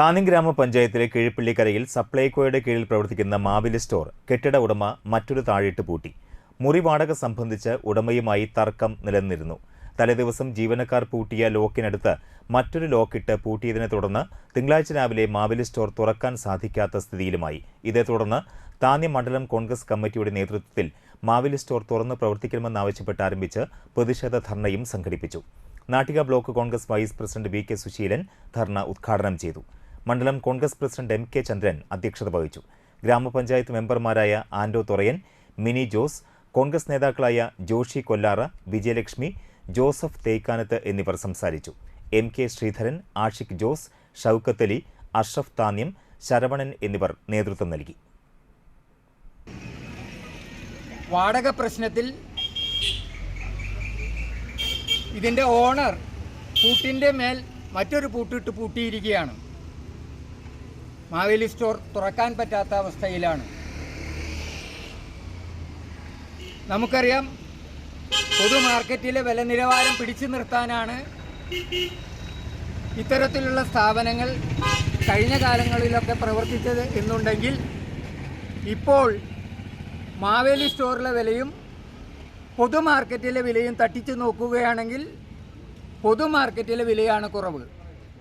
താന്നി ഗ്രാമപഞ്ചായത്തിലെ കീഴ്പള്ളിക്കരയിൽ സപ്ലൈകോയുടെ കീഴിൽ പ്രവർത്തിക്കുന്ന മാവിലി സ്റ്റോർ കെട്ടിട ഉടമ മറ്റൊരു താഴിട്ട് പൂട്ടി. മുറി വാടക സംബന്ധിച്ച് ഉടമയുമായി തർക്കം നിലനിന്നിരുന്നു. തലേദിവസം ജീവനക്കാർ പൂട്ടിയ ലോക്കിനടുത്ത് മറ്റൊരു ലോക്കിട്ട് പൂട്ടിയതിനെ തുടർന്ന് തിങ്കളാഴ്ച രാവിലെ മാവിലി സ്റ്റോർ തുറക്കാൻ സാധിക്കാത്ത സ്ഥിതിയിലുമായി. ഇതേ തുടർന്ന് താന്നി മണ്ഡലം കോൺഗ്രസ് കമ്മിറ്റിയുടെ നേതൃത്വത്തിൽ മാവിലി സ്റ്റോർ തുറന്ന് പ്രവർത്തിക്കണമെന്നാവശ്യപ്പെട്ട് ആരംഭിച്ച് പ്രതിഷേധ ധർണയും സംഘടിപ്പിച്ചു. Nattika block Congress vice president V K Susheelan ധർണ ഉദ്ഘാടനം ചെയ്തു. മണ്ഡലം Congress president M K Chandran അധ്യക്ഷത വഹിച്ചു. ഗ്രാമപഞ്ചായത്ത് മെമ്പർമാരായ ആൻഡോ തൊറയൻ മിനി ജോസ് കോൺഗ്രസ് നേതാക്കളായ ജോഷി കൊല്ലാറ വിജയലക്ഷ്മി ജോസഫ് തേക്കാനത്ത് എന്നിവർ സംസാരിച്ചു. എം കെ ശ്രീധരൻ ആഷിഖ് ജോസ് ഷൗക്കത്ത് അലി അഷ്റഫ് താന്യം ശരവണൻ എന്നിവർ നേതൃത്വം നൽകി. വാടക പ്രശ്നത്തിൽ ഇതിന്റെ ഓണർ പൂട്ടിന്റെ മേൽ മറ്റൊരു പൂട്ടിട്ട് പൂട്ടിയിരിക്കുകയാണ്. മാവേലി സ്റ്റോർ തുറക്കാൻ പറ്റാത്ത അവസ്ഥയിലാണ്. നമുക്കറിയാം പൊതു മാർക്കറ്റിലെ വില നിലവാരം പിടിച്ചു നിർത്താനാണ് ഇത്തരത്തിലുള്ള സ്ഥാപനങ്ങൾ കഴിഞ്ഞ കാലങ്ങളിലൊക്കെ പ്രവർത്തിച്ചത് എന്നുണ്ടെങ്കിൽ ഇപ്പോൾ മാവേലി സ്റ്റോറിലെ വിലയും പൊതു മാർക്കറ്റിലെ വിലയും തട്ടിച്ചു നോക്കുകയാണെങ്കിൽ പൊതു മാർക്കറ്റിലെ വിലയാണ് കുറവ്.